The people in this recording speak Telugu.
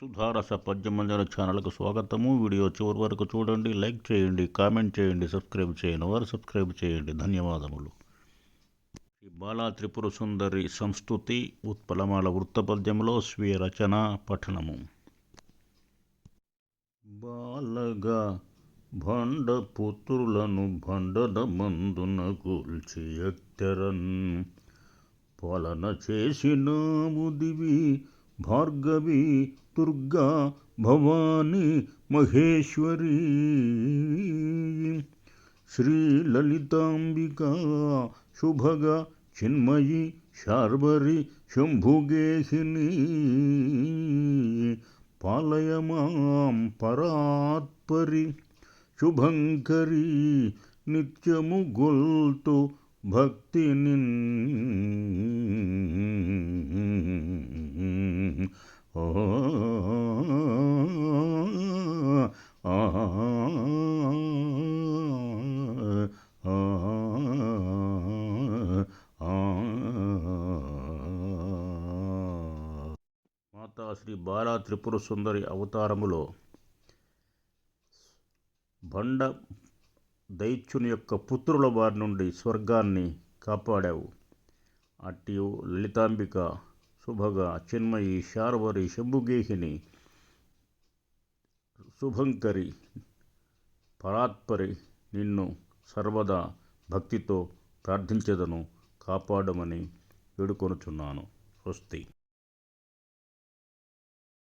సుధారస పద్యమంజన ఛానల్కు స్వాగతము. వీడియో చివరి వరకు చూడండి లైక్ చేయండి కామెంట్ చేయండి సబ్స్క్రైబ్ చేయండి వారు సబ్స్క్రైబ్ చేయండి. ధన్యవాదములు. శ్రీ బాలా త్రిపుర సుందరి సంస్కృతి ఉత్పలమాల వృత్తపద్యంలో స్వీయ రచన పఠనము. బాలగా భండ పుత్రులను భండద మందున కూల్చి ఎక్తెరన్ పాలన చేసినాము దివి భార్గవి దుర్గా భవాని మహేశ్వరి శ్రీ లలితాంబిక శుభగా చిన్మయి శార్వరి శంభుగేహిని పాలయమాం పరాత్పరి శుభంకరి నిత్యము గొల్తు మాతా శ్రీ బాలా త్రిపుర సుందరి అవతారములో బండ దైత్యుని యొక్క పుత్రుల వారి నుండి స్వర్గాన్ని కాపాడావు. అట్టి లలితాంబిక శుభగా చిన్మయి శార్వరి శంభుగేహిని శుభంకరి పరాత్పరి నిన్ను సర్వదా భక్తితో ప్రార్థించదను కాపాడమని వేడుకొనుచున్నాను. స్వస్తి.